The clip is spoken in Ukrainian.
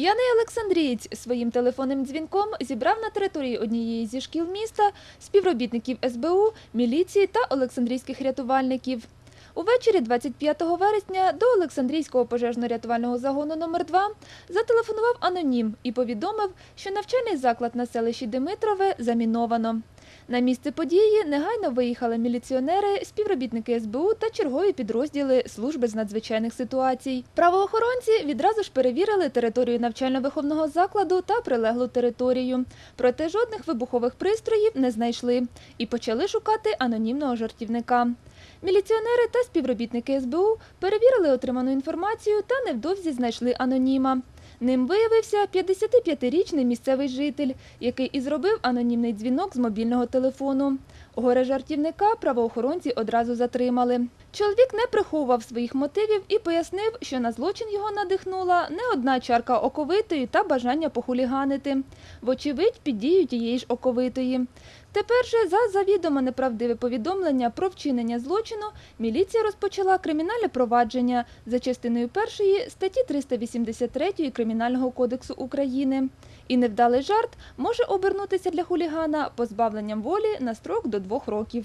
П'яний Олександрієць своїм телефонним дзвінком зібрав на території однієї зі шкіл міста співробітників СБУ, міліції та олександрійських рятувальників. Увечері 25 вересня до Олександрійського пожежно-рятувального загону номер 2 зателефонував анонім і повідомив, що навчальний заклад на селищі Димитрове заміновано. На місце події негайно виїхали міліціонери, співробітники СБУ та чергові підрозділи служби з надзвичайних ситуацій. Правоохоронці відразу ж перевірили територію навчально-виховного закладу та прилеглу територію. Проте жодних вибухових пристроїв не знайшли і почали шукати анонімного жартівника. Міліціонери та співробітники СБУ перевірили отриману інформацію та невдовзі знайшли аноніма. Ним виявився 55-річний місцевий житель, який і зробив анонімний дзвінок з мобільного телефону. Горе жартівника правоохоронці одразу затримали. Чоловік не приховував своїх мотивів і пояснив, що на злочин його надихнула не одна чарка оковитої та бажання похуліганити. Вочевидь, під дією тієї ж оковитої. Тепер же за завідомо неправдиве повідомлення про вчинення злочину міліція розпочала кримінальне провадження за частиною першої статті 383 Кримінального кодексу України. І невдалий жарт може обернутися для хулігана позбавленням волі на строк до двох років.